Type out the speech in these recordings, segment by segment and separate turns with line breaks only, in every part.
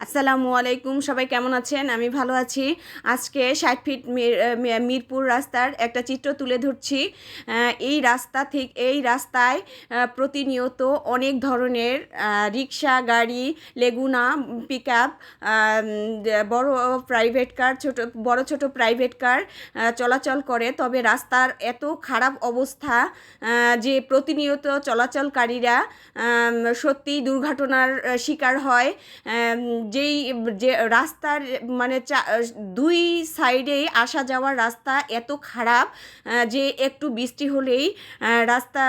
আসসালামু আলাইকুম সবাই কেমন আছেন? আমি ভালো আছি। আজকে ষাট ফিট মিরপুর রাস্তার একটা চিত্র তুলে ধরছি। এই রাস্তা থেকে এই রাস্তায় প্রতিনিয়ত অনেক ধরনের রিক্সা গাড়ি লেগুনা পিক আপ বড় প্রাইভেট কার ছোট বড় ছোট প্রাইভেট কার চলাচল করে। তবে রাস্তার এত খারাপ অবস্থা যে প্রতিনিয়ত চলাচলকারীরা আম, সত্যিই দুর্ঘটনার শিকার হয়। যেই, যে রাস্তার মানে দুই সাইডেই আসা যাওয়ার রাস্তা এত খারাপ যে একটু বৃষ্টি হলেই রাস্তা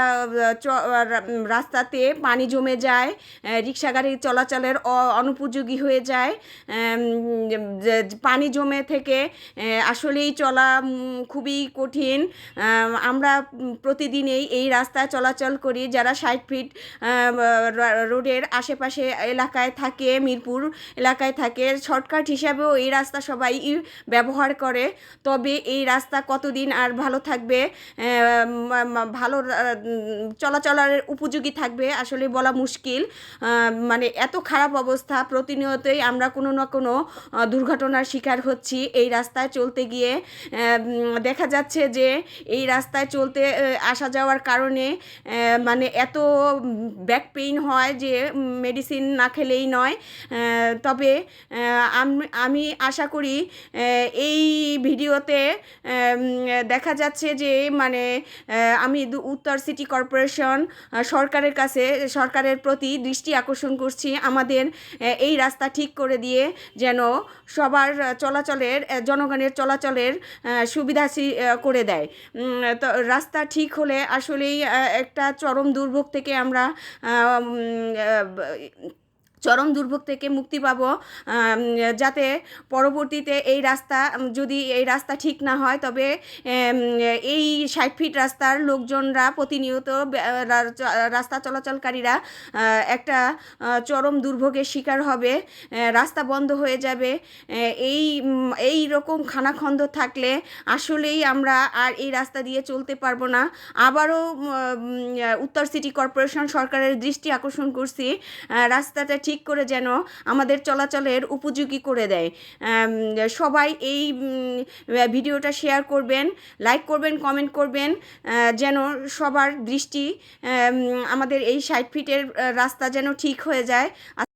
রাস্তাতে পানি জমে যায় রিক্সা গাড়ি চলাচলের অনুপযোগী হয়ে যায় পানি জমে থেকে আসলেই চলা খুবই কঠিন। আমরা প্রতিদিনেই এই রাস্তায় চলাচল করি, যারা ষাট ফিট রোডের আশেপাশে এলাকায় থাকে মিরপুর এলাকায় থাকে। শর্টকাট হিসাবেও এই রাস্তা সবাই ব্যবহার করে। তবে এই রাস্তা কতদিন আর ভালো থাকবে? ভালো চলাচলের উপযোগী থাকবে? আসলে বলা মুশকিল। মানে এত খারাপ অবস্থা। প্রতিনিয়তই আমরা কোনো না কোনো দুর্ঘটনার শিকার হচ্ছি। এই রাস্তায় চলতে গিয়ে দেখা যাচ্ছে যে এই রাস্তায় চলতে আসা যাওয়ার কারণে মানে এত ব্যাক পেইন হয় যে মেডিসিন না খেলেই নয়। তবে আমি আশা করি এই ভিডিওতে দেখা যাচ্ছে যে মানে আমি উত্তর সিটি কর্পোরেশন সরকারের কাছে, সরকারের প্রতি দৃষ্টি আকর্ষণ করছি। আমাদের এই রাস্তা ঠিক করে দিয়ে যেন সবার চলাচলের জনগণের চলাচলের সুবিধা করে দেয়। তো রাস্তা ঠিক হলে আসলেই একটা চরম দুর্ভোগ থেকে আমরা চরম দুর্ভোগ থেকে মুক্তি পাব যাতে পরবর্তীতে এই রাস্তা যদি এই রাস্তা ঠিক না হয়, তবে এই ষাট ফিট রাস্তার লোকজনরা প্রতিনিয়ত রাস্তা চলাচলকারীরা একটা চরম দুর্ভোগের শিকার হবে রাস্তা বন্ধ হয়ে যাবে এই এই রকম খানাখন্দ থাকলে আসলেই আমরা আর এই রাস্তা দিয়ে চলতে পারব না। আবারও উত্তর সিটি কর্পোরেশন সরকারের দৃষ্টি আকর্ষণ করছি রাস্তাটা ঠিক করে যেন আমাদের চলাচলের উপযোগী করে দেয়। সবাই এই ভিডিওটা শেয়ার করবেন লাইক করবেন কমেন্ট করবেন যেন সবার দৃষ্টি আমাদের এই ষাট ফিটের রাস্তা যেন ঠিক হয়ে যায়।